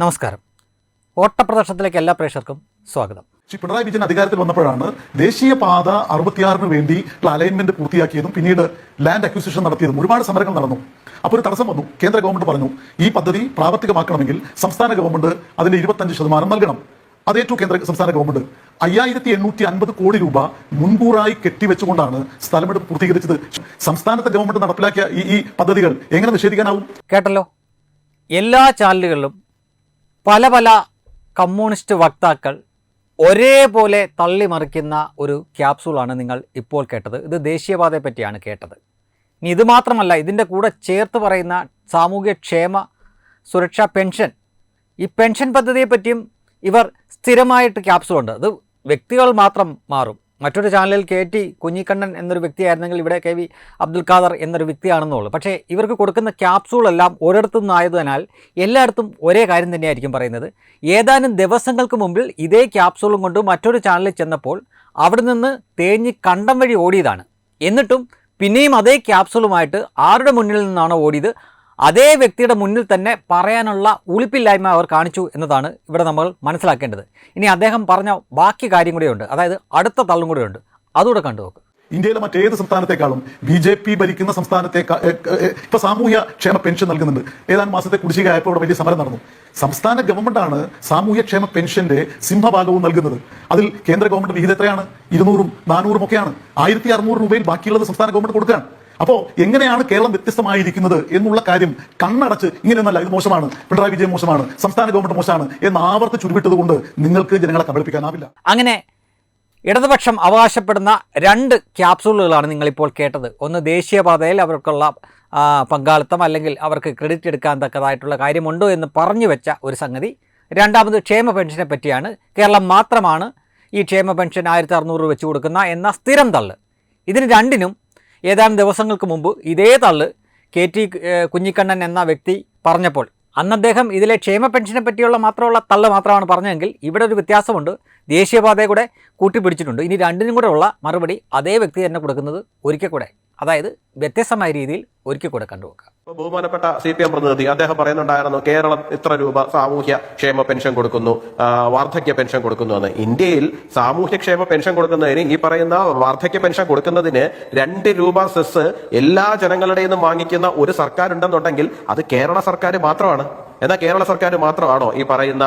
നമസ്കാരം. ഓട്ടപ്രദർശനത്തിലേക്ക് എല്ലാ പ്രേക്ഷകർക്കും സ്വാഗതം. ശ്രീ പിണറായി വിജയൻ അധികാരത്തിൽ വന്നപ്പോഴാണ് ദേശീയ പാത അറുപത്തിയാറിന് വേണ്ടി അലൈൻമെന്റ് പൂർത്തിയാക്കിയതും പിന്നീട് ലാൻഡ് അക്വിസിഷൻ നടത്തിയതും ഒരുപാട് സമരങ്ങൾ നടന്നു. അപ്പോൾ ഒരു തടസ്സം വന്നു. കേന്ദ്ര ഗവൺമെന്റ് പറഞ്ഞു ഈ പദ്ധതി പ്രാവർത്തികമാക്കണമെങ്കിൽ സംസ്ഥാന ഗവൺമെന്റ് അതിന്റെ ഇരുപത്തഞ്ച് ശതമാനം നൽകണം. അതേറ്റു കേന്ദ്ര സംസ്ഥാന ഗവൺമെന്റ് അയ്യായിരത്തി എണ്ണൂറ്റി അൻപത് കോടി രൂപ മുൻകൂറായി കെട്ടിവെച്ചുകൊണ്ടാണ് സ്ഥലമെടുപ്പ് പൂർത്തീകരിച്ചത്. സംസ്ഥാനത്തെ ഗവൺമെന്റ് നടപ്പിലാക്കിയ ഈ ഈ പദ്ധതികൾ എങ്ങനെ നിഷേധിക്കാനാവും? കേട്ടല്ലോ? എല്ലാ ചാനലുകളിലും പല പല കമ്മ്യൂണിസ്റ്റ് വക്താക്കൾ ഒരേപോലെ തള്ളിമറിക്കുന്ന ഒരു ക്യാപ്സൂളാണ് നിങ്ങൾ ഇപ്പോൾ കേട്ടത്. ഇത് ദേശീയപാതയെ പറ്റിയാണ് കേട്ടത്. ഇനി ഇത് മാത്രമല്ല ഇതിന്റെ കൂടെ ചേർത്ത് പറയുന്ന സാമൂഹ്യക്ഷേമ സുരക്ഷാ പെൻഷൻ. ഈ പെൻഷൻ പദ്ധതിയെപ്പറ്റിയും ഇവർ സ്ഥിരമായിട്ട് ക്യാപ്സൂളുണ്ട്. അത് വ്യക്തികൾ മാത്രം മാറും. മറ്റൊരു ചാനലിൽ കെ ടി കുഞ്ഞിക്കണ്ണൻ എന്നൊരു വ്യക്തിയായിരുന്നെങ്കിൽ ഇവിടെ കെ വി അബ്ദുൽ ഖാദർ എന്നൊരു വ്യക്തിയാണെന്നുള്ളൂ. പക്ഷേ ഇവർക്ക് കൊടുക്കുന്ന ക്യാപ്സൂളെല്ലാം ഒരിടത്തു നിന്നായതിനാൽ എല്ലായിടത്തും ഒരേ കാര്യം തന്നെയായിരിക്കും പറയുന്നത്. ഏതാനും ദിവസങ്ങൾക്ക് മുമ്പിൽ ഇതേ ക്യാപ്സൂളും കൊണ്ട് മറ്റൊരു ചാനലിൽ ചെന്നപ്പോൾ അവിടെ നിന്ന് തേഞ്ഞ് കണ്ടം വഴി ഓടിയതാണ്. എന്നിട്ടും പിന്നെയും അതേ ക്യാപ്സൂളുമായിട്ട് ആരുടെ മുന്നിൽ നിന്നാണോ ഓടിയത്? അതേ വ്യക്തിയുടെ മുന്നിൽ തന്നെ പറയാനുള്ള ഉളിപ്പില്ലായ്മ അവർ കാണിച്ചു എന്നതാണ് ഇവിടെ നമ്മൾ മനസ്സിലാക്കേണ്ടത്. ഇനി അദ്ദേഹം പറഞ്ഞ ബാക്കി കാര്യം കൂടെയുണ്ട്. അതായത് അടുത്ത തള്ളും കൂടെയുണ്ട്. അതുകൂടെ കണ്ടു നോക്ക്. ഇന്ത്യയിലെ മറ്റേത് സംസ്ഥാനത്തെക്കാളും ബി ജെ പി ഭരിക്കുന്ന സംസ്ഥാനത്തേക്കാൾ ഇപ്പൊ സാമൂഹ്യ ക്ഷേമ പെൻഷൻ നൽകുന്നുണ്ട്. ഏതാനും മാസത്തെ കുടിശ്ശിക ആയപ്പോൾ ഇവിടെ വലിയ സമരം നടന്നു. സംസ്ഥാന ഗവൺമെന്റാണ് സാമൂഹ്യ ക്ഷേമ പെൻഷന്റെ സിംഹഭാഗവും നൽകുന്നത്. അതിൽ കേന്ദ്ര ഗവൺമെന്റ് വിഹിതം എത്രയാണ്? ഇരുന്നൂറും നാനൂറും ഒക്കെയാണ്. ആയിരത്തി അറുന്നൂറ് രൂപയിൽ ബാക്കിയുള്ളത് സംസ്ഥാന ഗവൺമെന്റ് കൊടുക്കുകയാണ്. അപ്പോ എങ്ങനെയാണ് കേരളം വ്യത്യസ്തമായിരിക്കുന്നത് എന്നുള്ള കാര്യം കണ്ണടച്ച് ഇങ്ങനെയൊന്നല്ല ഇത് മോശമാണ്. പിണറായി വിജയൻ മോശമാണ്. സംസ്ഥാന ഗവൺമെന്റ് മോശമാണ് എന്ന് ആവർത്തി ചുരുവിട്ടത് കൊണ്ട് നിങ്ങൾക്ക് ജനങ്ങളെ കബളിപ്പിക്കാനാവില്ല. അങ്ങനെ ഇടതുപക്ഷം അവകാശപ്പെടുന്ന രണ്ട് ക്യാപ്സൂളുകളാണ് നിങ്ങളിപ്പോൾ കേട്ടത്. ഒന്ന് ദേശീയപാതയിൽ അവർക്കുള്ള പങ്കാളിത്തം അല്ലെങ്കിൽ അവർക്ക് ക്രെഡിറ്റ് എടുക്കാൻ തക്കതായിട്ടുള്ള കാര്യമുണ്ടോ എന്ന് പറഞ്ഞു വെച്ച ഒരു സംഗതി. രണ്ടാമത് ക്ഷേമ പെൻഷനെ പറ്റിയാണ്. കേരളം മാത്രമാണ് ഈ ക്ഷേമ പെൻഷൻ ആയിരത്തി അറുന്നൂറ് വെച്ച് കൊടുക്കുന്ന എന്ന സ്ഥിരം തള്ള്. ഇതിന് രണ്ടിനും ഏതാനും ദിവസങ്ങൾക്ക് മുമ്പ് ഇതേ തള്ള് കെ ടി കുഞ്ഞിക്കണ്ണൻ എന്ന വ്യക്തി പറഞ്ഞപ്പോൾ അന്ന് അദ്ദേഹം ഇതിലെ ക്ഷേമ പെൻഷനെ പറ്റിയുള്ള മാത്രമുള്ള തള്ള് മാത്രമാണ് പറഞ്ഞതെങ്കിൽ ഇവിടെ ഒരു വ്യത്യാസമുണ്ട്. ദേശീയപാതയെ കൂടെ കൂട്ടിപ്പിടിച്ചിട്ടുണ്ട്. ഇനി രണ്ടിനും കൂടെ ഉള്ള മറുപടി അതേ വ്യക്തി തന്നെ കൊടുക്കുന്നത് ഒരിക്കൽ കൂടെ. അതായത് വ്യത്യസ്തമായ രീതിയിൽ ഒരിക്കൽ കൂടെ കണ്ടുവെക്കാം ബഹുമാനപ്പെട്ട സി പി എം പ്രതിനിധി അദ്ദേഹം പറയുന്നുണ്ടായിരുന്നു കേരളം ഇത്ര രൂപ സാമൂഹ്യ ക്ഷേമ പെൻഷൻ കൊടുക്കുന്നു വാർദ്ധക്യ പെൻഷൻ കൊടുക്കുന്നു എന്ന്. ഇന്ത്യയിൽ സാമൂഹ്യ ക്ഷേമ പെൻഷൻ കൊടുക്കുന്നതിന് ഈ പറയുന്ന വാർദ്ധക്യ പെൻഷൻ കൊടുക്കുന്നതിന് രണ്ട് രൂപ സെസ് എല്ലാ ജനങ്ങളുടെയും വാങ്ങിക്കുന്ന ഒരു സർക്കാർ ഉണ്ടെന്നുണ്ടെങ്കിൽ അത് കേരള സർക്കാർ മാത്രമാണ്. എന്നാൽ കേരള സർക്കാർ മാത്രമാണോ ഈ പറയുന്ന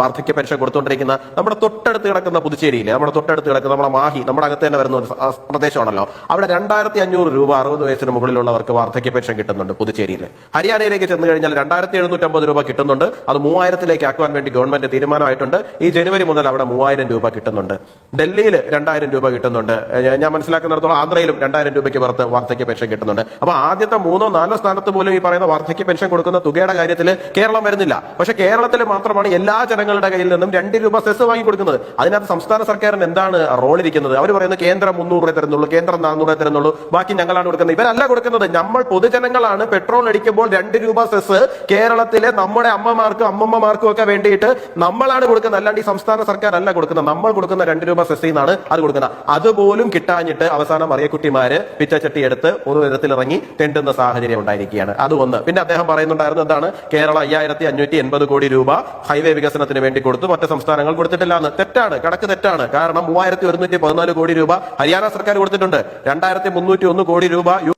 വാർദ്ധക്യ പെൻഷൻ കൊടുത്തുകൊണ്ടിരിക്കുന്ന നമ്മുടെ തൊട്ടടുത്ത് കിടക്കുന്ന പുതുച്ചേരിയിലെ നമ്മുടെ തൊട്ടടുത്ത് കിടക്കുന്ന നമ്മുടെ മാഹി നമ്മുടെ അകത്ത് തന്നെ വരുന്ന ഒരു പ്രദേശമാണല്ലോ. അവിടെ രണ്ടായിരത്തി അഞ്ഞൂറ് രൂപ അറുപത് വയസ്സിന് മുകളിലുള്ളവർക്ക് വാർദ്ധക്യ പെൻഷൻ കിട്ടുന്നുണ്ട് പുതുച്ചേരിയിൽ ഹരിയാനയിലേക്ക് ചെന്ന് കഴിഞ്ഞാൽ രണ്ടായിരത്തി എഴുന്നൂറ്റമ്പത് രൂപ കിട്ടുന്നുണ്ട്. അത് മൂവായിരത്തിലേക്ക് ആക്കുവാൻ വേണ്ടി ഗവൺമെന്റ് തീരുമാനമായിട്ടുണ്ട്. ഈ ജനുവരി മുതൽ അവിടെ മൂവായിരം രൂപ കിട്ടുന്നുണ്ട്. ഡൽഹിയിൽ രണ്ടായിരം രൂപ കിട്ടുന്നുണ്ട്. ഞാൻ മനസ്സിലാക്കുന്നിടത്തോളം ആന്ധ്രയിലും രണ്ടായിരം രൂപയ്ക്ക് പുറത്ത് വാർദ്ധക്യ പെൻഷൻ കിട്ടുന്നുണ്ട്. അപ്പൊ ആദ്യത്തെ മൂന്നോ നാലോ സ്ഥാനത്ത് പോലും ഈ പറയുന്ന വാർദ്ധക്യ പെൻഷൻ കൊടുക്കുന്ന തുകയുടെ കാര്യത്തിൽ കേരളം വരുന്നില്ല. പക്ഷെ കേരളത്തിൽ മാത്രമാണ് എല്ലാ ജനങ്ങളുടെ കയ്യിൽ നിന്നും രണ്ട് രൂപ സെസ് വാങ്ങി കൊടുക്കുന്നത്. അതിനകത്ത് സംസ്ഥാന സർക്കാരിന് എന്താണ് റോൾ ഇരിക്കുന്നത് അവർ പറയുന്നത് കേന്ദ്രം മുന്നൂറ് രൂപ തരുന്നുള്ളൂ കേന്ദ്രം നാനൂറ് രൂപ തരുന്നുള്ളൂ ബാക്കി ഞങ്ങളാണ് കൊടുക്കുന്നത്. ഇവരല്ല കൊടുക്കുന്നത്. നമ്മൾ പൊതുജനങ്ങളാണ് പെട്രോൾ അടിക്കുമ്പോൾ രണ്ട് രൂപ സെസ് കേരളത്തിലെ നമ്മുടെ അമ്മമാർക്കും അമ്മമ്മമാർക്കും ഒക്കെ വേണ്ടിയിട്ട് നമ്മളാണ് കൊടുക്കുന്നത്. അല്ലാണ്ട് ഈ സംസ്ഥാന സർക്കാർ അല്ല കൊടുക്കുന്നത്. നമ്മൾ കൊടുക്കുന്ന രണ്ട് രൂപ സെസ്സിൽ നിന്നാണ് അത് കൊടുക്കുന്നത്. അതുപോലും കിട്ടാഞ്ഞിട്ട് അവസാനം അറിയക്കുട്ടിമാര് പിച്ചച്ചട്ടി എടുത്ത് പൊതുവിധത്തിൽ ഇറങ്ങി തെണ്ടുന്ന സാഹചര്യം ഉണ്ടായിരിക്കുകയാണ്. അത് ഒന്ന് പിന്നെ അദ്ദേഹം പറയുന്നുണ്ടായിരുന്നു എന്താണ്? കേരള അയ്യായിരത്തി അഞ്ഞൂറ്റി എൺപത് കോടി രൂപ ഹൈവേ വികസനത്തിന് വേണ്ടി കൊടുത്തു. മറ്റ് സംസ്ഥാനങ്ങൾ കൊടുത്തിട്ടില്ല എന്ന് തെറ്റാണ്. കണക്ക് തെറ്റാണ്. കാരണം മൂവായിരത്തി ഒരുന്നൂറ്റി പതിനാല് കോടി രൂപ ഹരിയാന സർക്കാർ കൊടുത്തിട്ടുണ്ട്. രണ്ടായിരത്തി മുന്നൂറ്റി ഒന്ന് കോടി രൂപ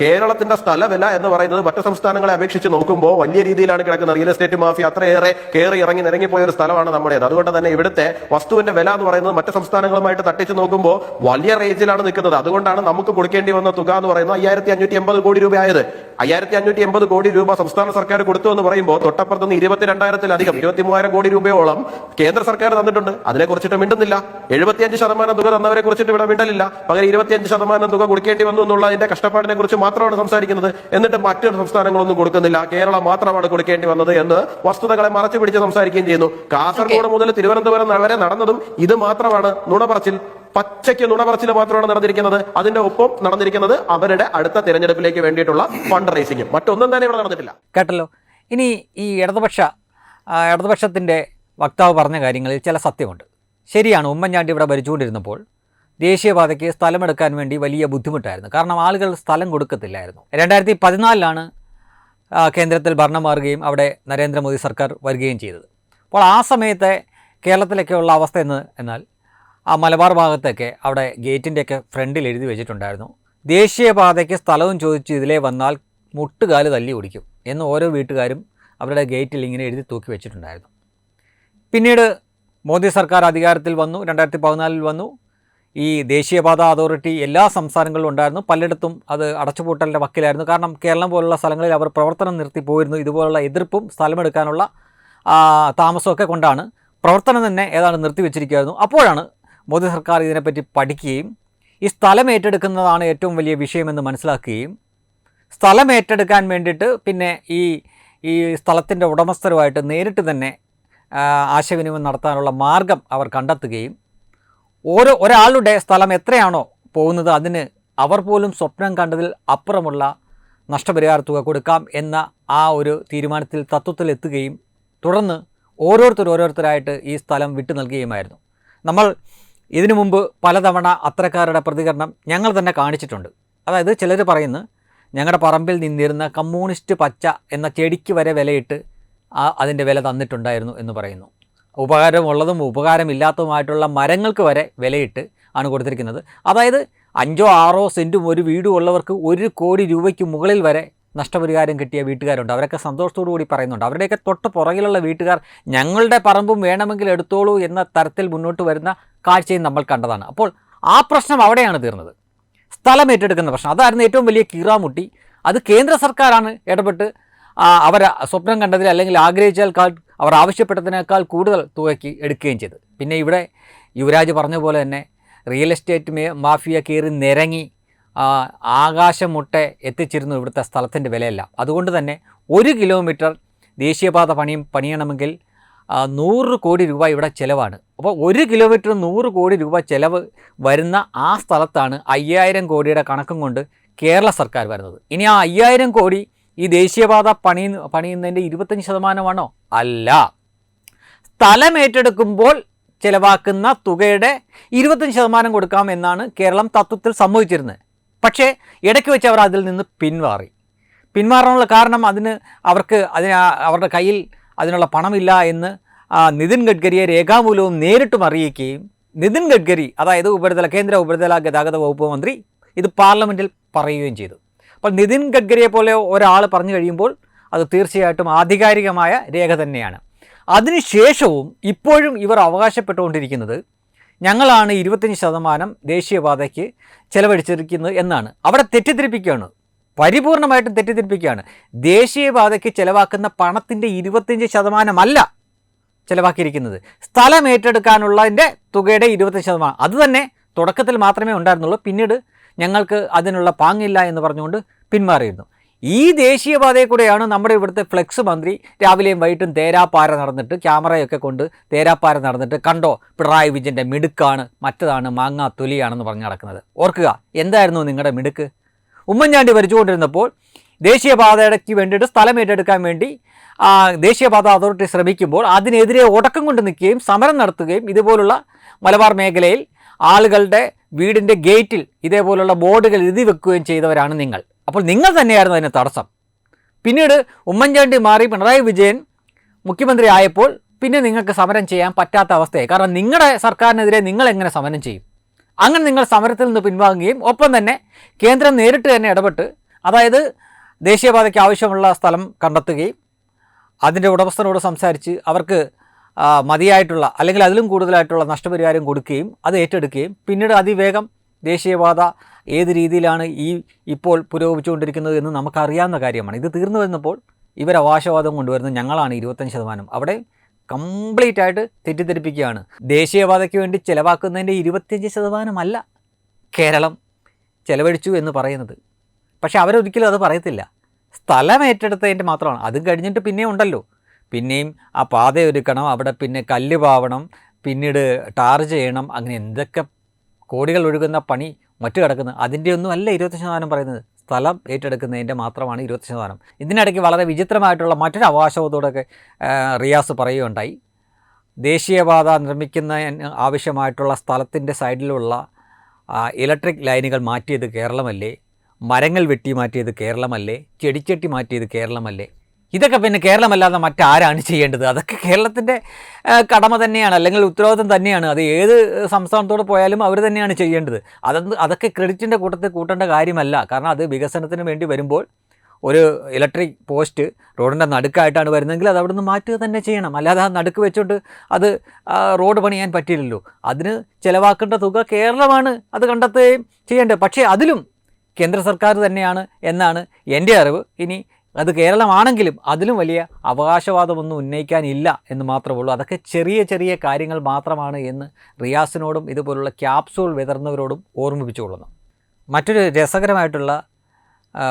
കേരളത്തിന്റെ സ്ഥലവില എന്ന് പറയുന്നത് മറ്റു സംസ്ഥാനങ്ങളെ അപേക്ഷിച്ച് നോക്കുമ്പോൾ വലിയ രീതിയിലാണ് കിടക്കുന്നത്. റിയൽ എസ്റ്റേറ്റ് മാഫിയ അത്രയേറെ കയറി ഇറങ്ങി നിരങ്ങിപ്പോയ ഒരു സ്ഥലമാണ് നമ്മുടേത്. അതുകൊണ്ട് തന്നെ ഇവിടുത്തെ വസ്തുവിന്റെ വില എന്ന് പറയുന്നത് മറ്റു സംസ്ഥാനങ്ങളുമായിട്ട് തട്ടിച്ച് നോക്കുമ്പോൾ വലിയ റേഞ്ചിലാണ് നിൽക്കുന്നത്. അതുകൊണ്ടാണ് നമുക്ക് കൊടുക്കേണ്ടി വന്ന തുക എന്ന് പറയുന്നത് അയ്യായിരത്തി അഞ്ഞൂറ്റി എൺപത് കോടി രൂപയായത്. അയ്യായിരത്തി അഞ്ഞൂറ്റി എൺപത് കോടി രൂപ സംസ്ഥാന സർക്കാർ കൊടുത്തു എന്ന് പറയുമ്പോൾ തൊട്ടപ്പുറത്ത് നിന്ന് ഇരുപത്തിരണ്ടായിരത്തിലധികം ഇരുപത്തി മൂവായിരം കോടി രൂപയോളം കേന്ദ്ര സർക്കാർ തന്നിട്ടുണ്ട്. അതിനെ കുറിച്ചിട്ട് മിണ്ടുന്നില്ല. എഴുപത്തിയഞ്ച് ശതമാനം തുക തന്നവരെ കുറിച്ചിട്ട് ഇവിടെ മിണ്ടലില്ല. പകരം ഇരുപത്തിയഞ്ച് ശതമാനം തുക കൊടുക്കേണ്ടി വന്നു എന്നുള്ളതിന്റെ കഷ്ടപ്പാടിനെ കുറിച്ച് മാത്രമാണ് സംസാരിക്കുന്നത്. എന്നിട്ട് മറ്റു സംസ്ഥാനങ്ങളൊന്നും കൊടുക്കുന്നില്ല. കേരളം മാത്രമാണ് കൊടുക്കേണ്ടി വന്നത് എന്ന് വസ്തുതകളെ മറച്ചു പിടിച്ച് സംസാരിക്കുകയും ചെയ്യുന്നു. കാസർഗോഡ് മുതൽ തിരുവനന്തപുരം വരെ നടന്നതും ഇത് മാത്രമാണ്. നുണപറച്ചിൽ പച്ചയ്ക്ക് നുണപറച്ചിൽ മാത്രമാണ് നടന്നിരിക്കുന്നത്. അതിന്റെ ഒപ്പം നടന്നിരിക്കുന്നത് അവരുടെ അടുത്ത തിരഞ്ഞെടുപ്പിലേക്ക് വേണ്ടിയിട്ടുള്ള ഫണ്ട് റേസിംഗും മറ്റൊന്നും തന്നെ ഇവിടെ നടന്നിട്ടില്ല. കേട്ടല്ലോ. ഇനി ഈ ഇടതുപക്ഷ ഇടതുപക്ഷത്തിന്റെ വക്താവ് പറഞ്ഞ കാര്യങ്ങളിൽ ചില സത്യമുണ്ട്. ശരിയാണ് ഉമ്മൻചാണ്ടി ഇവിടെ ഭരിച്ചുകൊണ്ടിരുന്നപ്പോൾ ദേശീയപാതയ്ക്ക് സ്ഥലമെടുക്കാൻ വേണ്ടി വലിയ ബുദ്ധിമുട്ടായിരുന്നു. കാരണം ആളുകൾ സ്ഥലം കൊടുക്കത്തില്ലായിരുന്നു. രണ്ടായിരത്തി പതിനാലിലാണ് കേന്ദ്രത്തിൽ ഭരണം മാറുകയും അവിടെ നരേന്ദ്രമോദി സർക്കാർ വരികയും ചെയ്തത്. അപ്പോൾ ആ സമയത്തെ കേരളത്തിലൊക്കെയുള്ള അവസ്ഥ എന്ന് എന്നാൽ ആ മലബാർ ഭാഗത്തൊക്കെ അവിടെ ഗേറ്റിന്റെയൊക്കെ ഫ്രണ്ടിൽ എഴുതി വെച്ചിട്ടുണ്ടായിരുന്നു. ദേശീയപാതയ്ക്ക് സ്ഥലവും ചോദിച്ച് ഇതിലേ വന്നാൽ മുട്ടുകാൽ തല്ലി ഓടിക്കും എന്ന് ഓരോ വീട്ടുകാരും അവരുടെ ഗേറ്റിൽ ഇങ്ങനെ എഴുതി തൂക്കി വെച്ചിട്ടുണ്ടായിരുന്നു. പിന്നീട് മോദി സർക്കാർ അധികാരത്തിൽ വന്നു രണ്ടായിരത്തി പതിനാലിൽ വന്നു. ഈ ദേശീയപാത അതോറിറ്റി എല്ലാ സംസ്ഥാനങ്ങളിലും ഉണ്ടായിരുന്നു. പലയിടത്തും അത് അടച്ചുപൂട്ടലിന്റെ വക്കിലായിരുന്നു. കാരണം കേരളം പോലുള്ള സ്ഥലങ്ങളിൽ അവർ പ്രവർത്തനം നിർത്തി പോയിരുന്നു. ഇതുപോലുള്ള എതിർപ്പും സ്ഥലമെടുക്കാനുള്ള താമസമൊക്കെ കൊണ്ടാണ് പ്രവർത്തനം തന്നെ ഏതാണ്ട് നിർത്തിവെച്ചിരിക്കുകയായിരുന്നു. അപ്പോഴാണ് മോദി സർക്കാർ ഇതിനെപ്പറ്റി പഠിക്കുകയും ഈ സ്ഥലം ഏറ്റെടുക്കുന്നതാണ് ഏറ്റവും വലിയ വിഷയമെന്ന് മനസ്സിലാക്കുകയും സ്ഥലം ഏറ്റെടുക്കാൻ വേണ്ടിയിട്ട് പിന്നെ ഈ ഈ സ്ഥലത്തിന്റെ ഉടമസ്ഥരുമായിട്ട് നേരിട്ട് തന്നെ ആശയവിനിമയം നടത്താനുള്ള മാർഗം അവർ കണ്ടെത്തുകയും ഓരോ ഒരാളുടെ സ്ഥലം എത്രയാണോ പോകുന്നത് അതിന് അവർ പോലും സ്വപ്നം കണ്ടതിൽ അപ്പുറമുള്ള നഷ്ടപരിഹാര തുക കൊടുക്കാം എന്ന ആ ഒരു തീരുമാനത്തിൽ തത്വത്തിൽ എത്തുകയും തുടർന്ന് ഓരോരുത്തർ ഓരോരുത്തരായിട്ട് ഈ സ്ഥലം വിട്ടു നൽകുകയുമായിരുന്നു. നമ്മൾ ഇതിനു മുമ്പ് പലതവണ അത്തരക്കാരുടെ പ്രതികരണം ഞങ്ങൾ തന്നെ കാണിച്ചിട്ടുണ്ട്. അതായത് ചിലർ പറയുന്നു ഞങ്ങളുടെ പറമ്പിൽ നിന്നിരുന്ന കമ്മ്യൂണിസ്റ്റ് പച്ച എന്ന ചെടിക്ക് വരെ വിലയിട്ട് ആ അതിന്റെ വില തന്നിട്ടുണ്ടായിരുന്നു എന്ന് പറയുന്നു. ഉപകാരമുള്ളതും ഉപകാരമില്ലാത്തതുമായിട്ടുള്ള മരങ്ങൾക്ക് വരെ വിലയിട്ട് ആണ് കൊടുത്തിരിക്കുന്നത്. അതായത് അഞ്ചോ ആറോ സെന്റും ഒരു വീടും ഉള്ളവർക്ക് ഒരു കോടി രൂപയ്ക്ക് മുകളിൽ വരെ നഷ്ടപരിഹാരം കിട്ടിയ വീട്ടുകാരുണ്ട്. അവരൊക്കെ സന്തോഷത്തോടു കൂടി പറയുന്നുണ്ട്. അവരുടെയൊക്കെ തൊട്ട് പുറകിലുള്ള വീട്ടുകാർ ഞങ്ങളുടെ പറമ്പും വേണമെങ്കിൽ എടുത്തോളൂ എന്ന തരത്തിൽ മുന്നോട്ട് വരുന്ന കാഴ്ചയും നമ്മൾ കണ്ടതാണ്. അപ്പോൾ ആ പ്രശ്നം അവിടെയാണ് തീർന്നത്. സ്ഥലം ഏറ്റെടുക്കുന്ന പ്രശ്നം. അതായിരുന്നു ഏറ്റവും വലിയ കീറാമുട്ടി. അത് കേന്ദ്ര സർക്കാരാണ് ഇടപെട്ട് അവർ സ്വപ്നം കണ്ടതിൽ അല്ലെങ്കിൽ ആഗ്രഹിച്ചാൽ അവർ ആവശ്യപ്പെട്ടതിനേക്കാൾ കൂടുതൽ തുകയ്ക്ക് എടുക്കുകയും ചെയ്തു. പിന്നെ ഇവിടെ യുവരാജ് പറഞ്ഞ പോലെ തന്നെ റിയൽ എസ്റ്റേറ്റ് മാഫിയ കയറി നിരങ്ങി ആ, ആകാശം മുട്ടെ എത്തിച്ചിരുന്നു ഇവിടുത്തെ സ്ഥലത്തിന്റെ വിലയല്ല. അതുകൊണ്ട് തന്നെ ഒരു കിലോമീറ്റർ ദേശീയപാത പണിയും പണിയണമെങ്കിൽ നൂറ് കോടി രൂപ ഇവിടെ ചിലവാണ്. അപ്പോൾ ഒരു കിലോമീറ്റർ നൂറ് കോടി രൂപ ചിലവ് വരുന്ന ആ സ്ഥലത്താണ് അയ്യായിരം കോടിയുടെ കണക്കും കൊണ്ട് കേരള സർക്കാർ വരുന്നത്. ഇനി ആ അയ്യായിരം കോടി ഈ ദേശീയപാത പണി പണിയുന്നതിന്റെ ഇരുപത്തഞ്ച് ശതമാനമാണോ? അല്ല. സ്ഥലം ഏറ്റെടുക്കുമ്പോൾ ചിലവാക്കുന്ന തുകയുടെ ഇരുപത്തഞ്ച് ശതമാനം കൊടുക്കാം എന്നാണ് കേരളം തത്വത്തിൽ സമ്മതിച്ചിരുന്നത്. പക്ഷേ ഇടയ്ക്ക് വെച്ച് അവർ അതിൽ നിന്ന് പിന്മാറി പിന്മാറാനുള്ള കാരണം അതിന് അവർക്ക് അതിന് അവരുടെ കയ്യിൽ അതിനുള്ള പണമില്ല എന്ന് നിതിൻ ഗഡ്കരിയെ രേഖാമൂലവും നേരിട്ടും അറിയിക്കുകയും നിതിൻ ഗഡ്കരി അതായത് ഉപരിതല കേന്ദ്ര ഉപരിതല ഗതാഗത വകുപ്പ് മന്ത്രി ഇത് പാർലമെന്റിൽ പറയുകയും ചെയ്തു. അപ്പോൾ നിതിൻ ഗഡ്കരിയെ പോലെ ഒരാൾ പറഞ്ഞു കഴിയുമ്പോൾ അത് തീർച്ചയായിട്ടും ആധികാരികമായ രേഖ തന്നെയാണ്. അതിനുശേഷവും ഇപ്പോഴും ഇവർ അവകാശപ്പെട്ടുകൊണ്ടിരിക്കുന്നത് ഞങ്ങളാണ് ഇരുപത്തഞ്ച് ശതമാനം ദേശീയപാതയ്ക്ക് ചെലവഴിച്ചിരിക്കുന്നത് എന്നാണ്. അവിടെ തെറ്റിദ്ധരിപ്പിക്കുകയാണ്. പരിപൂർണമായിട്ടും തെറ്റിദ്ധരിപ്പിക്കുകയാണ്. ദേശീയപാതയ്ക്ക് ചെലവാക്കുന്ന പണത്തിന്റെ ഇരുപത്തഞ്ച് ശതമാനമല്ല ചിലവാക്കിയിരിക്കുന്നത്. സ്ഥലം ഏറ്റെടുക്കാനുള്ളതിന്റെ തുകയുടെ ഇരുപത്തഞ്ച് ശതമാനം. അതുതന്നെ തുടക്കത്തിൽ മാത്രമേ ഉണ്ടായിരുന്നുള്ളൂ. പിന്നീട് ഞങ്ങൾക്ക് അതിനുള്ള പാങ്ങില്ല എന്ന് പറഞ്ഞുകൊണ്ട് പിന്മാറിയിരുന്നു. ഈ ദേശീയപാതയിൽ കൂടെയാണ് നമ്മുടെ ഇവിടുത്തെ ഫ്ലെക്സ് മന്ത്രി രാവിലെയും വൈകിട്ടും തേരാപ്പാര നടന്നിട്ട് ക്യാമറയൊക്കെ കൊണ്ട് തേരാപ്പാര നടന്നിട്ട് കണ്ടോ പിണറായി വിജയന്റെ മിടുക്കാണ് മറ്റതാണ് മാങ്ങാ തൊലിയാണെന്ന് പറഞ്ഞ് നടക്കുന്നത്. ഓർക്കുക എന്തായിരുന്നു നിങ്ങളുടെ മിടുക്ക്? ഉമ്മൻചാണ്ടി ഭരിച്ചുകൊണ്ടിരുന്നപ്പോൾ ദേശീയപാതയ്ക്ക് വേണ്ടിയിട്ട് സ്ഥലം ഏറ്റെടുക്കാൻ വേണ്ടി ദേശീയപാത അതോറിറ്റി ശ്രമിക്കുമ്പോൾ അതിനെതിരെ ഉടക്കം കൊണ്ട് നിൽക്കുകയും സമരം നടത്തുകയും ഇതുപോലുള്ള മലബാർ മേഖലയിൽ ആളുകളുടെ വീടിന്റെ ഗേറ്റിൽ ഇതേപോലുള്ള ബോർഡുകൾ എഴുതി വെക്കുകയും ചെയ്തവരാണ് നിങ്ങൾ. അപ്പോൾ നിങ്ങൾ തന്നെയായിരുന്നു അതിന് തടസ്സം. പിന്നീട് ഉമ്മൻചാണ്ടി മാറി പിണറായി വിജയൻ മുഖ്യമന്ത്രി ആയപ്പോൾ പിന്നെ നിങ്ങൾക്ക് സമരം ചെയ്യാൻ പറ്റാത്ത അവസ്ഥയായി. കാരണം നിങ്ങളുടെ സർക്കാരിനെതിരെ നിങ്ങൾ എങ്ങനെ സമരം ചെയ്യും? അങ്ങനെ നിങ്ങൾ സമരത്തിൽ നിന്ന് പിൻവാങ്ങുകയും ഒപ്പം തന്നെ കേന്ദ്രം നേരിട്ട് തന്നെ ഇടപെട്ട് അതായത് ദേശീയപാതയ്ക്ക് ആവശ്യമുള്ള സ്ഥലം കണ്ടെത്തുകയും അതിന്റെ ഉടമസ്ഥനോട് സംസാരിച്ച് അവർക്ക് മതിയായിട്ടുള്ള അല്ലെങ്കിൽ അതിലും കൂടുതലായിട്ടുള്ള നഷ്ടപരിഹാരം കൊടുക്കുകയും അത് ഏറ്റെടുക്കുകയും പിന്നീട് അതിവേഗം ദേശീയപാത ഏത് രീതിയിലാണ് ഈ ഇപ്പോൾ പുരോഗമിച്ചുകൊണ്ടിരിക്കുന്നത് എന്ന് നമുക്കറിയാവുന്ന കാര്യമാണ്. ഇത് തീർന്നു വരുന്നപ്പോൾ ഇവർ അവകാശവാദം കൊണ്ടുവരുന്നത് ഞങ്ങളാണ് ഇരുപത്തഞ്ച് ശതമാനം. അവിടെ കംപ്ലീറ്റ് ആയിട്ട് തെറ്റിദ്ധരിപ്പിക്കുകയാണ്. ദേശീയപാതയ്ക്ക് വേണ്ടി ചിലവാക്കുന്നതിന്റെ ഇരുപത്തിയഞ്ച് ശതമാനമല്ല കേരളം ചെലവഴിച്ചു എന്ന് പറയുന്നത്. പക്ഷേ അവരൊരിക്കലും അത് പറയത്തില്ല. സ്ഥലം ഏറ്റെടുത്തതിന്റെ മാത്രമാണ്. അതും കഴിഞ്ഞിട്ട് പിന്നെയും ഉണ്ടല്ലോ. പിന്നെയും ആ പാത ഒരുക്കണം അവിടെ പിന്നെ കല്ല് പാവണം പിന്നീട് ടാർ ചെയ്യണം അങ്ങനെ എന്തൊക്കെ കോടികൾ ഒഴുകുന്ന പണി മറ്റു കിടക്കുന്നത്. അതിന്റെ ഒന്നും അല്ല ഇരുപത്തി ശതമാനം പറയുന്നത്. സ്ഥലം ഏറ്റെടുക്കുന്നതിന്റെ മാത്രമാണ് ഇരുപത്തി ശതമാനം. ഇതിനിടയ്ക്ക് വളരെ വിചിത്രമായിട്ടുള്ള മറ്റൊരു അവകാശബോധത്തോടൊക്കെ റിയാസ് പറയുകയുണ്ടായി. ദേശീയപാത നിർമ്മിക്കുന്നതിന് ആവശ്യമായിട്ടുള്ള സ്ഥലത്തിന്റെ സൈഡിലുള്ള ഇലക്ട്രിക് ലൈനുകൾ മാറ്റിയത് കേരളമല്ലേ? മരങ്ങൾ വെട്ടി മാറ്റിയത് കേരളമല്ലേ? ചെടിച്ചട്ടി മാറ്റിയത് കേരളമല്ലേ? ഇതൊക്കെ പിന്നെ കേരളമല്ലാതെ മറ്റാരാണ് ചെയ്യേണ്ടത്? അതൊക്കെ കേരളത്തിന്റെ കടമ തന്നെയാണ്. അല്ലെങ്കിൽ ഉത്തരവാദിത്വം തന്നെയാണ്. അത് ഏത് സംസ്ഥാനത്തോട് പോയാലും അവർ തന്നെയാണ് ചെയ്യേണ്ടത്. അതൊന്ന് അതൊക്കെ ക്രെഡിറ്റിന്റെ കൂട്ടത്തിൽ കൂട്ടേണ്ട കാര്യമല്ല. കാരണം അത് വികസനത്തിന് വേണ്ടി വരുമ്പോൾ ഒരു ഇലക്ട്രിക് പോസ്റ്റ് റോഡിന്റെ നടുക്കായിട്ടാണ് വരുന്നതെങ്കിൽ അത് അവിടെ നിന്ന് മാറ്റുക തന്നെ ചെയ്യണം. അല്ലാതെ ആ നടുക്ക് വെച്ചുകൊണ്ട് അത് റോഡ് പണിയാൻ പറ്റില്ലല്ലോ. അതിന് ചിലവാക്കേണ്ട തുക കേരളമാണ് അത് കണ്ടെത്തുകയും ചെയ്യേണ്ടത്. പക്ഷേ അതിലും കേന്ദ്ര സർക്കാർ തന്നെയാണ് എന്നാണ് എന്റെ അറിവ്. ഇനി അത് കേരളമാണെങ്കിലും അതിലും വലിയ അവകാശവാദമൊന്നും ഉന്നയിക്കാനില്ല എന്ന് മാത്രമേ ഉള്ളൂ അതൊക്കെ ചെറിയ ചെറിയ കാര്യങ്ങൾ മാത്രമാണ് എന്ന് റിയാസിനോടും ഇതുപോലുള്ള ക്യാപ്സൂൾ വിതർന്നവരോടും ഓർമ്മിപ്പിച്ചുകൊള്ളുന്നു. മറ്റൊരു രസകരമായിട്ടുള്ള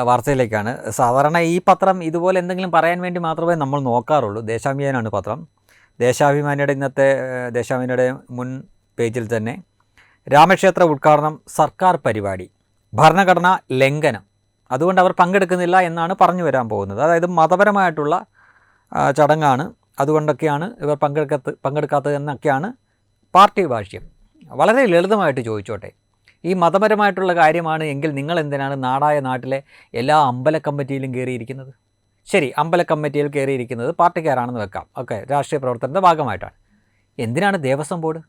വാർത്തയിലേക്കാണ്. സാധാരണ ഈ പത്രം ഇതുപോലെ എന്തെങ്കിലും പറയാൻ വേണ്ടി മാത്രമേ നമ്മൾ നോക്കാറുള്ളൂ. ദേശാഭിമാനാണ് പത്രം. ദേശാഭിമാനിയുടെ ഇന്നത്തെ ദേശാഭിമാനിയുടെ മുൻ പേജിൽ തന്നെ രാമക്ഷേത്ര ഉദ്ഘാടനം സർക്കാർ പരിപാടി ഭരണഘടനാ ലംഘനം. അതുകൊണ്ട് അവർ പങ്കെടുക്കുന്നില്ല എന്നാണ് പറഞ്ഞു വരാൻ പോകുന്നത്. അതായത് മതപരമായിട്ടുള്ള ചടങ്ങാണ്. അതുകൊണ്ടൊക്കെയാണ് ഇവർ പങ്കെടുക്കത്ത് പങ്കെടുക്കാത്തത് എന്നൊക്കെയാണ് പാർട്ടി ഭാഷ്യം. വളരെ ലളിതമായിട്ട് ചോദിച്ചോട്ടെ. ഈ മതപരമായിട്ടുള്ള കാര്യമാണ് എങ്കിൽ നിങ്ങൾ എന്തിനാണ് നാടായ നാട്ടിലെ എല്ലാ അമ്പല കമ്മിറ്റിയിലും കയറിയിരിക്കുന്നത്? ശരി അമ്പല കമ്മിറ്റിയിൽ കയറിയിരിക്കുന്നത് പാർട്ടിക്കാരാണെന്ന് വെക്കാം. ഓക്കെ രാഷ്ട്രീയ പ്രവർത്തനത്തിന്റെ ഭാഗമായിട്ടാണ്. എന്തിനാണ് ദേവസ്വം ബോർഡ്?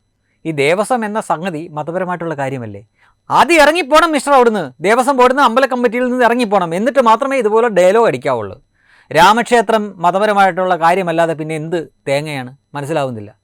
ഈ ദേവസ്വം എന്ന സംഗതി മതപരമായിട്ടുള്ള കാര്യമല്ലേ? ആദ്യം ഇറങ്ങിപ്പോണം മിസ്റ്റർ അവിടുന്ന്. ദേവസ്വം ബോർഡിൽ അമ്പല കമ്മിറ്റിയിൽ നിന്ന് ഇറങ്ങിപ്പോണം. എന്നിട്ട് മാത്രമേ ഇതുപോലെ ഡയലോഗ് അടിക്കാവുള്ളൂ. രാമക്ഷേത്രം മതപരമായിട്ടുള്ള കാര്യമല്ലാതെ പിന്നെ എന്ത് തേങ്ങയാണ്? മനസ്സിലാവുന്നില്ല.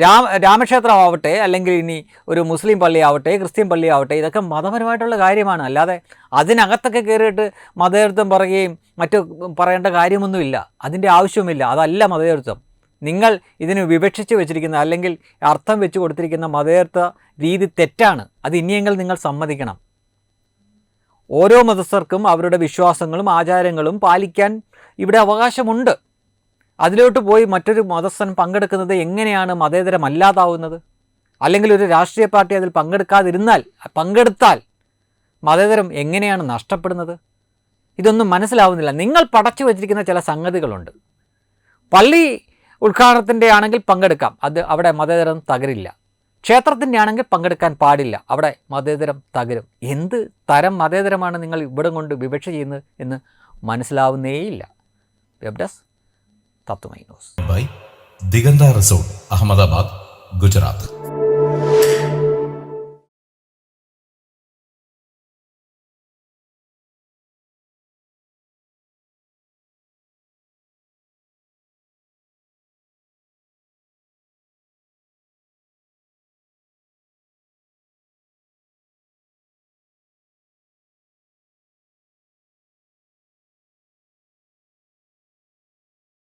രാമ രാമക്ഷേത്രമാവട്ടെ അല്ലെങ്കിൽ ഇനി ഒരു മുസ്ലിം പള്ളി ആവട്ടെ ക്രിസ്ത്യൻ പള്ളി ആവട്ടെ ഇതൊക്കെ മതപരമായിട്ടുള്ള കാര്യമാണ്. അല്ലാതെ അതിനകത്തൊക്കെ കയറിയിട്ട് മതേതൃത്വം പറയുകയും മറ്റു പറയേണ്ട കാര്യമൊന്നുമില്ല. അതിന്റെ ആവശ്യവുമില്ല. അതല്ല മതേതൃത്വം നിങ്ങൾ ഇതിന് വിവക്ഷിച്ച് വെച്ചിരിക്കുന്ന അല്ലെങ്കിൽ അർത്ഥം വെച്ച് കൊടുത്തിരിക്കുന്ന മതേർത്ത രീതി തെറ്റാണ്. അത് ഇനിയെങ്കിൽ നിങ്ങൾ സമ്മതിക്കണം. ഓരോ മതസ്ഥർക്കും അവരുടെ വിശ്വാസങ്ങളും ആചാരങ്ങളും പാലിക്കാൻ ഇവിടെ അവകാശമുണ്ട്. അതിലോട്ട് പോയി മറ്റൊരു മതസ്ഥൻ പങ്കെടുക്കുന്നത് എങ്ങനെയാണ്? മതേതരമല്ലാതാവുന്നത് അല്ലെങ്കിൽ ഒരു രാഷ്ട്രീയ പാർട്ടി അതിൽ പങ്കെടുക്കാതിരുന്നാൽ പങ്കെടുത്താൽ മതേതരം എങ്ങനെയാണ് നഷ്ടപ്പെടുന്നത്? ഇതൊന്നും മനസ്സിലാവുന്നില്ല. നിങ്ങൾ പടച്ചു വച്ചിരിക്കുന്ന ചില സംഗതികളുണ്ട്. പള്ളി ഉദ്ഘാടനത്തിന്റെ ആണെങ്കിൽ പങ്കെടുക്കാം. അത് അവിടെ മതേതരം തകരില്ല. ക്ഷേത്രത്തിന്റെ ആണെങ്കിൽ പങ്കെടുക്കാൻ പാടില്ല. അവിടെ മതേതരം തകരും. എന്ത് തരം മതേതരമാണ് നിങ്ങൾ ഇവിടം കൊണ്ട് വിവക്ഷ ചെയ്യുന്നത് എന്ന് മനസ്സിലാവുന്നേയില്ല. Web desk by Diganta Resort, Ahmedabad, Gujarat.